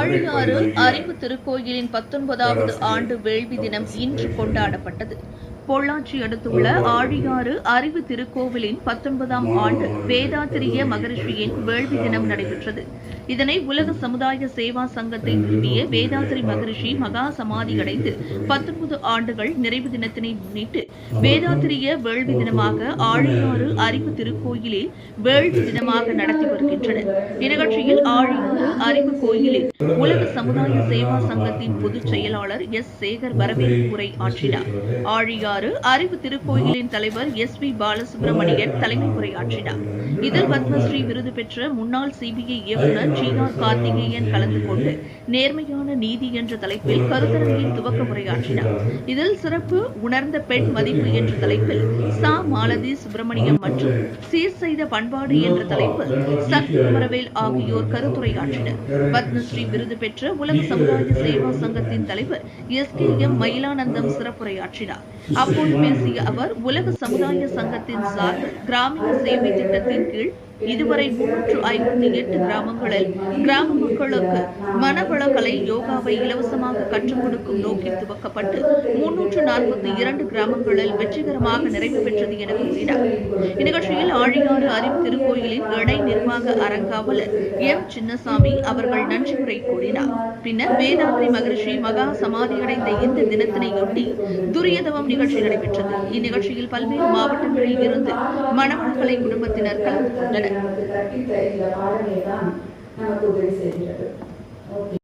ஆழியாறு அறிவு திருக்கோயிலின் பத்தொன்பதாவது ஆண்டு வேள்வி தினம் இன்று கொண்டாடப்பட்டது. பொள்ளாச்சி அடுத்துள்ள ஆழியாறு அறிவு திருக்கோவிலின் பத்தொன்பதாம் ஆண்டு வேதாத்திரிய மகரிஷியின் வேள்வி தினம் நடைபெற்றது. இதனை உலக சமுதாய சேவா சங்கத்தை நிறுவிய வேதாத்திரி மகரிஷி மகா சமாதி அடைந்து பத்தொன்பது ஆண்டுகள் நிறைவு தினத்தினை முன்னிட்டு வேதாத்திரிய வேள்வி தினமாக ஆழியாறு அறிவு திருக்கோயிலில் வேள்வி தினமாக நடத்தி வருகின்றனர். இந்நிகழ்ச்சியில் ஆழியாறு அறிவு கோயிலில் உலக சமுதாய சேவா சங்கத்தின் பொதுச் செயலாளர் எஸ் சேகர் வரவேற்பு உரை ஆற்றினார். ஆழியார் ஆழியாறு அறிவு திருக்கோயிலின் தலைவர் எஸ் வி பாலசுப்ரமணியன் தலைமை உரையாற்றினார் இதில் பத்மஸ்ரீ விருது பெற்ற முன்னாள் சிபிஐ இயக்குநர் ஜி கார்த்திகேயன் கலந்து கொண்டு நேர்மையான நீதி என்ற தலைப்பில் கருத்தரங்கில் துவக்க உரையாற்றினார். இதில் சிறப்பு உணர்ந்த பெண் மதிப்பு என்ற தலைப்பில் சா. மாலதி சுப்பிரமணியம் மற்றும் சீர் செய்த பண்பாடு என்ற தலைப்பில் சக்தி குமரவேல் ஆகியோர் கருத்துரையாற்றினர். பத்மஸ்ரீ விருது பெற்ற உலக சமுதாய சேவா சங்கத்தின் தலைவர் எஸ் கே எம் மயிலானந்தம் சிறப்புரையாற்றினார். அப்போது பேசிய அவர் உலக சமுதாய சங்கத்தின் சார்பில் கிராமிய சேவை திட்டத்தின் கீழ் இதுவரை முன்னூற்று ஐம்பத்தி எட்டு கிராமங்களில் கிராம மக்களுக்கு மனவளக்கலை யோகாவை இலவசமாக கற்றுக் கொடுக்கும் நோக்கில் துவக்கப்பட்டு முன்னூற்று நாற்பத்தி இரண்டு கிராமங்களில் வெற்றிகரமாக நிறைவு பெற்றது என கூறினார். இந்நிகழ்ச்சியில் ஆழியாறு அறிவு திருக்கோயிலின் இணை நிர்வாக அறங்காவலர் எம். சின்னசாமி அவர்கள் நன்றி உரை கூறினார். பின்னர் வேதாந்திரி மகரிஷி மகா சமாதியடைந்த இந்த தினத்தினையொட்டி துரியதவம் நிகழ்ச்சி நடைபெற்றது. இந்நிகழ்ச்சியில் பல்வேறு மாவட்டங்களில் இருந்து மணமக்களை குடும்பத்தினர் கலந்து கொண்டனர். நமக்கு கற்பித்த இந்த பாடமே தான் நமக்கு உதவி செய்கிறது. ஓகே